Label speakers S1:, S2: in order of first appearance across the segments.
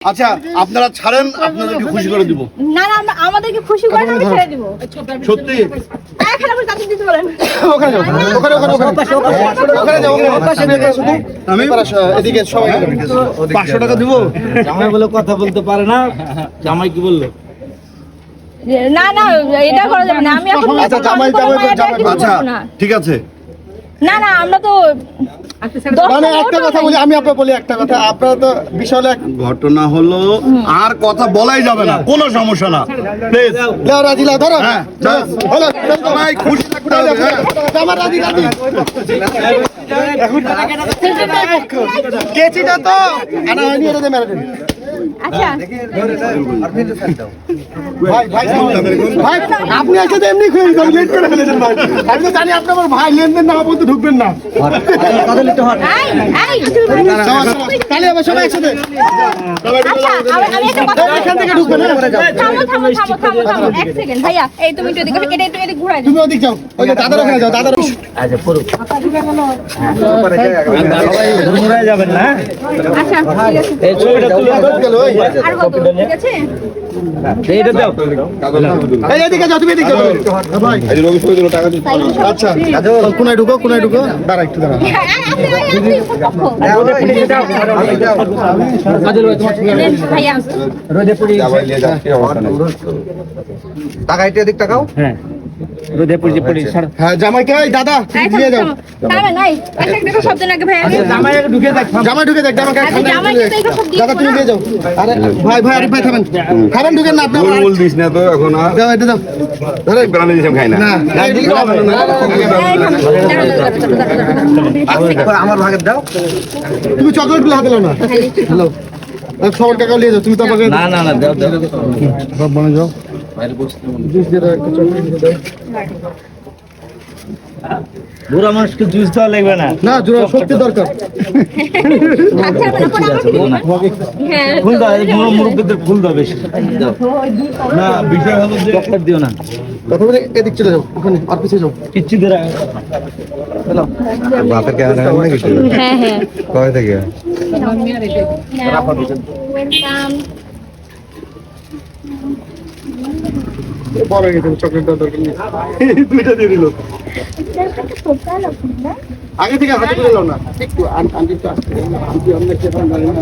S1: আচ্ছা আপনারা ছাড়েন আপনাদেরকে খুশি করে দিব।
S2: না না আমরা- আমাদেরকে খুশি করে আমি ছেড়ে দিব।
S1: সত্যি?
S2: হ্যাঁ
S1: পাঁচশো টাকা দিব।
S3: জামাই বলে কথা বলতে পারে না। জামাই কি বলল?
S2: না না এটা করা যাবে না। আমি এখন
S1: আচ্ছা জামাই জামাই জামাই আচ্ছা ঠিক আছে।
S2: না না আমরা তো
S4: মানে একটা কথা। বলি আমি আপনার বলি একটা কথা। আপনারা তো হলো এক-
S1: ঘটনা হলো আর কথা বলাই যাবে না কোনো সমস্যা না। প্লিজ
S4: লাও ধরো।
S1: হ্যাঁ
S4: হলো
S1: খুশি হ্যাঁ।
S4: আমার রাজি রাজি কেচিটা তো আনা হয়নি এটা মেরে দিন।
S2: আচ্ছা।
S4: ভাই ভাই ভাই আপনি এসে তো এমনি খুঁজে লেট করে ফেলেছেন ভাই। আমি তো জানি আপনি আমার ভাই লেনদেন না বলতে ঢুকবেন না। তাহলে আবার সবাই একসাথে
S2: আচ্ছা আমি- আমি একটা কথা বলি।
S4: এখান থেকে ঢুকবেন হ্যাঁ?
S2: থামো থামো থামো থামো থামো এক সেকেন্ড ভাইয়া এই তুমি একটু এদিকে এটা একটু এদিকে ঘুরাই
S4: তুমি ওদিক যাও ওই যে দাদার ওখানে যাও দাদার
S3: আচ্ছা পুরো ঘুরে যাবেন না
S2: আচ্ছা
S3: এই ছবিটা তুলে
S4: গেল ওই
S2: আর কত ঠিক আছে
S3: এইটা দাও
S4: এই এদিকে যাও তুমি এদিকে যাও ভাই আচ্ছা কোনায় ঢুকো কোনায় ঢুকো দাঁড়া একটু দাঁড়া
S3: রোদে পড়ি
S5: টাকা এটা দিক টাকাও?
S3: হ্যাঁ। রোদে পড়ি পড়ি
S4: হ্যাঁ জামাইকে ওই দাদা দিয়ে যাও
S2: থামো, থামো, নাই একটা একটা শব্দ নাকি ভাইয়া
S3: জামাই ঢুকে দেখ
S4: জামাই ঢুকে দেখ জামাই
S2: আচ্ছা,
S4: দাদা তুমি দিয়ে যাও আরে ভাই ভাই আরিফ ভাই খাবেন খাবেন ঢুকেন না আপনি
S5: গোলমোল দিস না তো এখন আর
S4: দাও এটা দাও ধরে
S5: প্রাণে দিলাম খাই না
S4: না
S5: আমার ভাগের দাও
S4: তুমি চকলেটগুলো হাতে নাও না হ্যালো সবার টাকা নিয়ে যাও তুমি তো আমাকে
S3: না না না দাও দাও
S4: সব বনে যাও
S3: বুড়া মানুষকে জুস দেওয়া লাগবে না।
S4: না জোড়া সত্যি দরকার।
S2: আচ্ছা হ্যাঁ
S3: ফুল দাও মুরব্বীদের ফুল দাও বেশি। দাও। না বিষয় হলো যে চকলেট দিও না।
S4: বলে এদিক চলে যাও ওখানে আর পিছিয়ে যাও।
S3: কিচ্ছু দিয়ে
S5: ভাতের কেন নাকি
S2: হ্যাঁ হ্যাঁ।
S5: কয় থেকে?
S2: ওয়েলকাম
S4: বড় হয়ে গেছে চকলেট দেওয়ার দরকার নেই দুইটা দিয়ে দিল আগে থেকে হাতে তুলে নাও না একটু আন- আন্টি একটু আসতে দিন। আন্টি অনেক সেখানে জানি না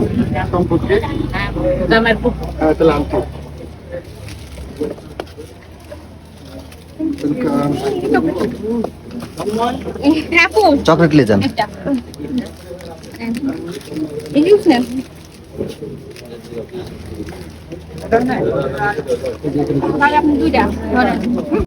S4: সম্পর্কে হ্যাঁ তাহলে আন্টি
S2: আপু
S5: চকলেট লে যান
S2: একটা ইংলিশ নেন আপনি দুইটা